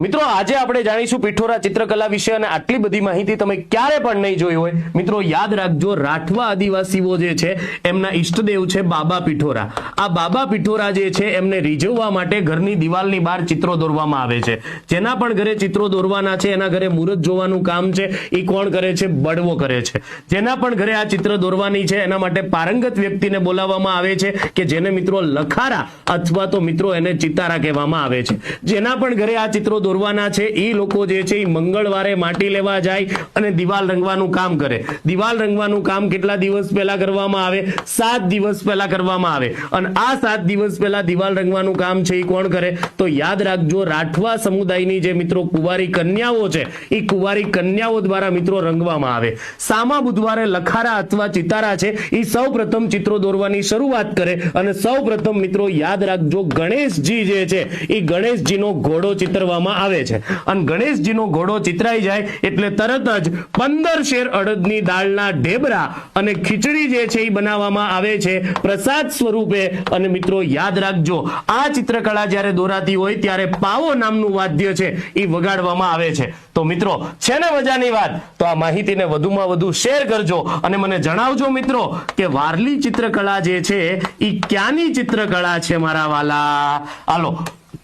મિત્રો, આજે આપણે જાણીશું પિઠોરા ચિત્રકલા વિશે અને આટલી બધી માહિતી તમે ક્યારે પણ નહીં જોઈ હોય. મિત્રો, યાદ રાખજો, રાઠવા આદિવાસીઓ જે છે, એમના ઈષ્ટદેવ છે બાબા પિઠોરા. આ બાબા પિઠોરા જે છે, એમને રીઝવવા માટે ઘરની દિવાલની બહાર ચિત્રો દોરવામાં આવે છે. જેના પણ ઘરે ચિત્રો દોરવાના છે, એના ઘરે મુહૂર્ત જોવાનું કામ છે એ કોણ કરે છે? બળવો કરે છે. જેના પણ ઘરે આ ચિત્ર દોરવાની છે, એના માટે પારંગત વ્યક્તિને બોલાવવામાં આવે છે કે જેને મિત્રો લખારા અથવા તો મિત્રો એને ચિતારા કહેવામાં આવે છે. જેના પણ ઘરે આ ચિત્રો દોરવાના છે. એ લોકો જે છે એ મંગળવારે માટી લેવા જાય અને દિવાલ રંગવાનું કામ કરે. દિવાલ રંગવાનું કામ કેટલા દિવસ પહેલા કરવામાં આવે? સાત દિવસ પહેલા કરવામાં આવે. અને આ સાત દિવસ પહેલા દિવાલ રંગવાનું કામ છે એ કોણ કરે? તો યાદ રાખજો, રાઠવા સમુદાયની જે મિત્રો કુંવારી કન્યાઓ છે એ કુંવારી કન્યાઓ દ્વારા મિત્રો રંગવામાં આવે. સામા બુધવારે લખારા અથવા ચિતારા છે એ સૌ પ્રથમ ચિત્રો દોરવાની શરૂઆત કરે અને સૌ પ્રથમ મિત્રો યાદ રાખજો, ગણેશજી જે છે એ ગણેશજીનો ઘોડો ચિતરવામાં આવે છે. અને ગણેશજીનો ઘોડો ચિતરાઈ જાય એટલે તરત જ પંદર શેર અડદની દાળના ઢેબરા અને ખીચડી જે છે એ બનાવવામાં આવે છે. પ્રસાદ સ્વરૂપે અને મિત્રો યાદ રાખજો, આ ચિત્રકળા જ્યારે દોરાતી હોય ત્યારે પાવો નામનું વાદ્ય છે એ વગાડવામાં આવે છે. તો મિત્રો, છે ને મજાની વાત? તો આ માહિતીને વધુમાં વધુ શેર કરજો અને મને જણાવજો મિત્રો કે વારલી ચિત્રકળા જે છે એ ક્યાંની ચિત્રકળા છે મારા વાલા? હાલો.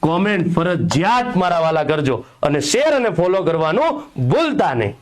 કોમેન્ટ ફરજિયાત મારા વાલા કરજો અને શેર અને ફોલો કરવાનું ભૂલતા નહીં.